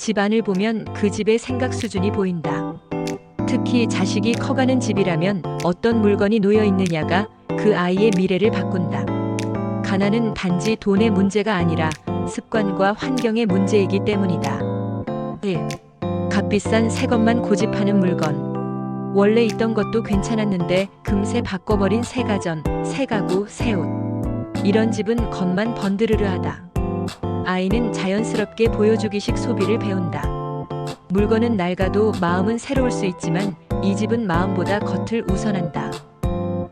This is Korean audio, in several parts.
집안을 보면 그 집의 생각 수준이 보인다. 특히 자식이 커가는 집이라면 어떤 물건이 놓여 있느냐가 그 아이의 미래를 바꾼다. 가난은 단지 돈의 문제가 아니라 습관과 환경의 문제이기 때문이다. 1. 값비싼 새 것만 고집하는 물건. 원래 있던 것도 괜찮았는데 금세 바꿔버린 새 가전, 새 가구, 새 옷. 이런 집은 겉만 번드르르하다. 아이는 자연스럽게 보여주기식 소비를 배운다. 물건은 낡아도 마음은 새로울 수 있지만 이 집은 마음보다 겉을 우선한다.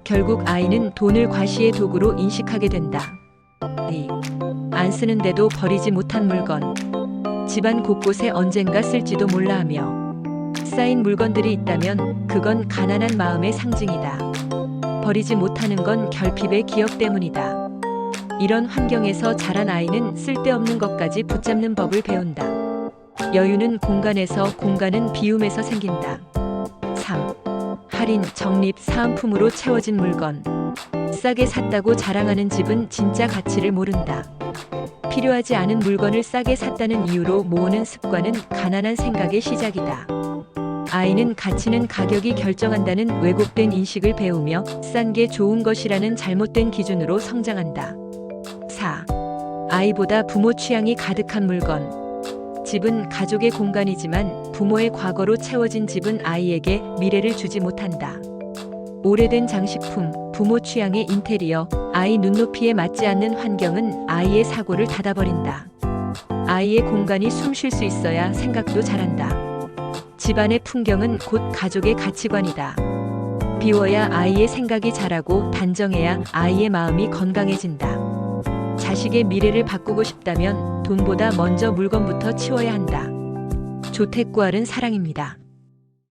결국 아이는 돈을 과시의 도구로 인식하게 된다. 2. 안 쓰는데도 버리지 못한 물건. 집안 곳곳에 언젠가 쓸지도 몰라 하며 쌓인 물건들이 있다면 그건 가난한 마음의 상징이다. 버리지 못하는 건 결핍의 기억 때문이다. 이런 환경에서 자란 아이는 쓸데없는 것까지 붙잡는 법을 배운다. 여유는 공간에서, 공간은 비움에서 생긴다. 3. 할인, 적립, 사은품으로 채워진 물건. 싸게 샀다고 자랑하는 집은 진짜 가치를 모른다. 필요하지 않은 물건을 싸게 샀다는 이유로 모으는 습관은 가난한 생각의 시작이다. 아이는 가치는 가격이 결정한다는 왜곡된 인식을 배우며 싼 게 좋은 것이라는 잘못된 기준으로 성장한다. 4. 아이보다 부모 취향이 가득한 물건. 집은 가족의 공간이지만 부모의 과거로 채워진 집은 아이에게 미래를 주지 못한다. 오래된 장식품, 부모 취향의 인테리어, 아이 눈높이에 맞지 않는 환경은 아이의 사고를 닫아버린다. 아이의 공간이 숨 쉴 수 있어야 생각도 잘한다. 집안의 풍경은 곧 가족의 가치관이다. 비워야 아이의 생각이 자라고 단정해야 아이의 마음이 건강해진다. 자식의 미래를 바꾸고 싶다면 돈보다 먼저 물건부터 치워야 한다. 조택구알은 사랑입니다.